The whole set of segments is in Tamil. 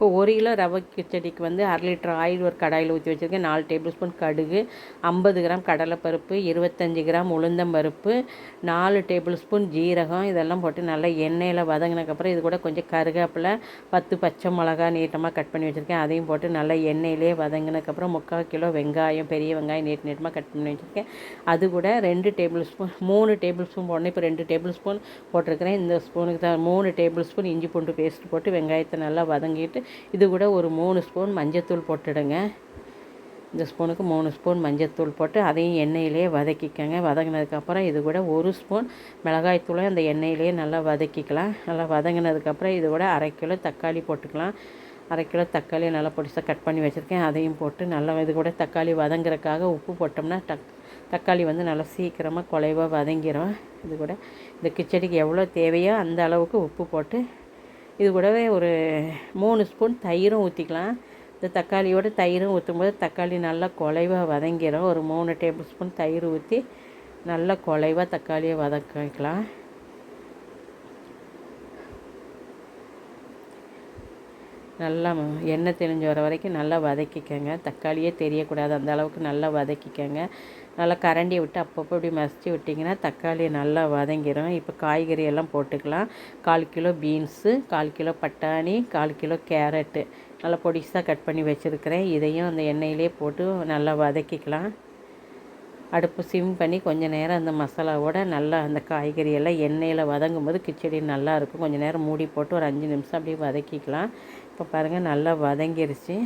இப்போ ஒரு கிலோ ரவை கிச்சடிக்கு வந்து அரை லிட்டர் ஆயில் ஒரு கடாயில் ஊற்றி வச்சுருக்கேன். நாலு டேபிள் ஸ்பூன் கடுகு ஐம்பது கிராம் கடலைப்பருப்பு இருபத்தஞ்சி கிராம் உளுந்தம்பருப்பு நாலு டேபிள் ஸ்பூன் ஜீரகம். இதெல்லாம் போட்டு நல்லா எண்ணெயில் வதங்கினதுக்கப்புறம் இது கூட கொஞ்சம் கருவேப்பிலை பத்து பச்சை மிளகா நீட்டமாக கட் பண்ணி வச்சுருக்கேன். அதையும் போட்டு நல்லா எண்ணெயிலே வதங்கினதுக்கப்புறம் முக்கால் கிலோ வெங்காயம் பெரிய வெங்காயம் நீட் நீட்டமாக கட் பண்ணி வச்சுருக்கேன். அது கூட ரெண்டு டேபிள் ஸ்பூன் மூணு டேபிள் ஸ்பூன் போடணும். இப்போ ரெண்டு டேபிள் ஸ்பூன் போட்டிருக்கிறேன். இந்த ஸ்பூனுக்கு தான் மூணு டேபிள் ஸ்பூன் இஞ்சி பூண்டு பேஸ்ட் போட்டு வெங்காயத்தை நல்லா வதங்கிட்டு இது கூட ஒரு மூணு ஸ்பூன் மஞ்சத்தூள் போட்டுடுங்க. இந்த ஸ்பூனுக்கு மூணு ஸ்பூன் மஞ்சத்தூள் போட்டு அதையும் எண்ணெயிலே வதக்கிக்கோங்க. வதங்கினதுக்கப்புறம் இது கூட ஒரு ஸ்பூன் மிளகாய்த்தூளை அந்த எண்ணெயிலே நல்லா வதக்கிக்கலாம். நல்லா வதங்கினதுக்கப்புறம் இது கூட அரை கிலோ தக்காளி போட்டுக்கலாம். அரை கிலோ தக்காளி நல்லா பொடிசாக கட் பண்ணி வச்சுருக்கேன். அதையும் போட்டு நல்லா இது கூட தக்காளி வதங்குறதுக்காக உப்பு போட்டோம்னா டக் தக்காளி வந்து நல்லா சீக்கிரமாக குலைவாக வதங்கிடும் இது கூட இந்த கிச்சடிக்கு எவ்வளோ தேவையோ அந்த அளவுக்கு உப்பு போட்டு இது கூடவே ஒரு மூணு ஸ்பூன் தயிரும் ஊற்றிக்கலாம் இந்த தக்காளியோட தயிரும் ஊற்றும்போது தக்காளி நல்லா குலைவாக வதங்கிடும் ஒரு மூணு டேபிள் ஸ்பூன் தயிர் ஊற்றி நல்லா குலைவாக தக்காளியை வதக்கிக்கலாம். நல்லா எண்ணெய் தெளிஞ்சு வர வரைக்கும் நல்லா வதக்கிக்கோங்க. தக்காளியே தெரியக்கூடாது அந்த அளவுக்கு நல்லா வதக்கிக்கோங்க. நல்லா கரண்டியை விட்டு அப்பப்போ இப்படி மசிச்சு விட்டிங்கன்னா தக்காளி நல்லா வதங்கிடும் இப்போ காய்கறி எல்லாம் போட்டுக்கலாம். கால் கிலோ பீன்ஸு கால் கிலோ பட்டாணி கால் கிலோ கேரட்டு. நல்லா பொடிசாக கட் பண்ணி வச்சுருக்கிறேன். இதையும் அந்த எண்ணெயிலே போட்டு நல்லா வதக்கிக்கலாம். அடுப்பு சிம் பண்ணி கொஞ்சம் நேரம் அந்த மசாலாவோட நல்லா அந்த காய்கறி எல்லாம் எண்ணெயில் வதங்கும் போது கிச்சடி நல்லாயிருக்கும் கொஞ்சம் நேரம் மூடி போட்டு ஒரு அஞ்சு நிமிஷம் அப்படியே வதக்கிக்கலாம். இப்போ பாருங்கள் நல்லா வதங்கிருச்சு.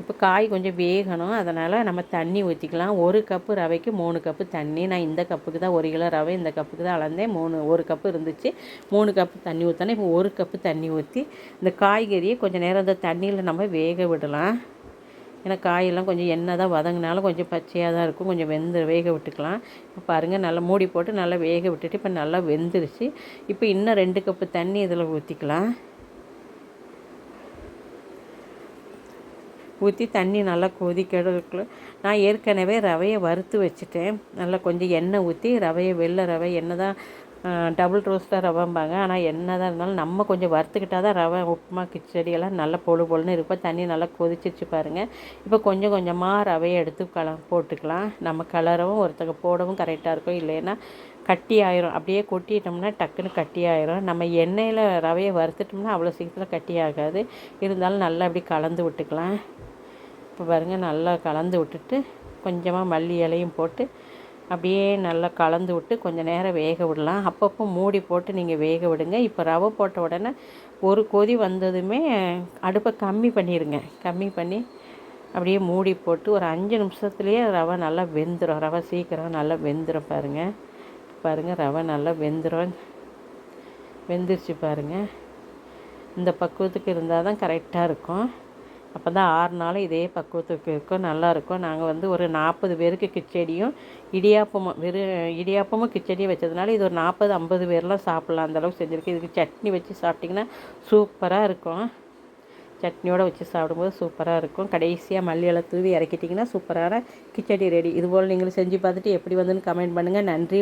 இப்போ காய் கொஞ்சம் வேகணும். அதனால் நம்ம தண்ணி ஊற்றிக்கலாம் ஒரு கப்பு ரவைக்கு மூணு கப்பு தண்ணி. நான் இந்த கப்புக்கு தான் ஒரு கிலோ ரவை இந்த கப்புக்கு தான் அளந்தேன். மூணு ஒரு கப்பு இருந்துச்சு. மூணு கப்பு தண்ணி ஊற்றினேன் இப்போ ஒரு கப்பு தண்ணி ஊற்றி இந்த காய்கறியை கொஞ்சம் நேரம் அந்த தண்ணியில் நம்ம வேக விடலாம். ஏன்னா காயெல்லாம் கொஞ்சம் எண்ணெய் தான் வதங்கினாலும் கொஞ்சம் பச்சையாக தான் இருக்கும். கொஞ்சம் வெந்து வேக விட்டுக்கலாம். இப்போ பாருங்கள் நல்லா மூடி போட்டு நல்லா வேக விட்டுட்டு இப்போ நல்லா வெந்துருச்சு. இப்போ இன்னும் ரெண்டு கப்பு தண்ணி இதில் ஊற்றிக்கலாம் ஊற்றி தண்ணி நல்லா கொதிக்கிறதுக்குள்ள நான் ஏற்கனவே ரவையை வறுத்து வச்சுட்டேன். நல்லா கொஞ்சம் எண்ணெய் ஊற்றி ரவையை வெள்ளை ரவை எண்ணெய் தான் டபுள் ரோஸ்ட்டாக ரவைம்பாங்க. ஆனால் என்ன தான் இருந்தாலும் நம்ம கொஞ்சம் வறுத்துக்கிட்டால் தான் ரவை உப்புமா கிச்சடி எல்லாம் நல்லா பொழு பொழுன்னு இருக்கும். தண்ணி நல்லா கொதிச்சிருச்சு பாருங்கள் இப்போ கொஞ்சம் கொஞ்சமாக ரவையை எடுத்து கல போட்டுக்கலாம். நம்ம கலரவும் ஒருத்தங்க போடவும் கரெக்டாக இருக்கும். இல்லைன்னா கட்டி ஆயிரும். அப்படியே கொட்டிட்டோம்னா டக்குன்னு கட்டி ஆயிரும். நம்ம எண்ணெயில் ரவையை வறுத்துட்டோம்னா அவ்வளோ சீக்கிரத்தில் கட்டி ஆகாது. இருந்தாலும் நல்லா அப்படி கலந்து விட்டுக்கலாம். இப்போ பாருங்கள் நல்லா கலந்து விட்டுட்டு கொஞ்சமாக மல்லி இலையும் போட்டு அப்படியே நல்லா கலந்து விட்டு கொஞ்சம் நேரம் வேக விடலாம். அப்பப்போ மூடி போட்டு நீங்கள் வேக விடுங்க. இப்போ ரவை போட்ட உடனே ஒரு கொதி வந்ததுமே அடுப்பை கம்மி பண்ணிடுங்க கம்மி பண்ணி அப்படியே மூடி போட்டு ஒரு அஞ்சு நிமிஷத்துலேயே ரவை நல்லா வெந்துடும் ரவை சீக்கிரம் நல்லா வெந்துடும் பாருங்கள் பாருங்கள் ரவை நல்லா வெந்துடும் வெந்துருச்சு பாருங்கள் இந்த பக்குவத்துக்கு இருந்தால் தான் கரெக்டாக இருக்கும். அப்போ தான் ஆறு நாள் இதே பக்குவத்துக்கு இருக்கும் நல்லாயிருக்கும் நாங்கள் வந்து ஒரு நாற்பது பேருக்கு கிச்சடியும் இடியாப்பமும் வெறும் இடியாப்பமும் கிச்சடியும் வச்சதுனால இது ஒரு நாற்பது ஐம்பது பேர்லாம் சாப்பிட்லாம். அந்தளவுக்கு செஞ்சுருக்கு இதுக்கு சட்னி வச்சு சாப்பிட்டிங்கன்னா சூப்பராக இருக்கும். சட்னியோடு வச்சு சாப்பிடும்போது சூப்பராக இருக்கும். கடைசியாக மல்லி தூவி இறக்கிட்டிங்கன்னா சூப்பரான கிச்சடி ரெடி. இதுபோல் நீங்களும் செஞ்சு பார்த்துட்டு எப்படி வந்துன்னு கமெண்ட் பண்ணுங்கள் நன்றி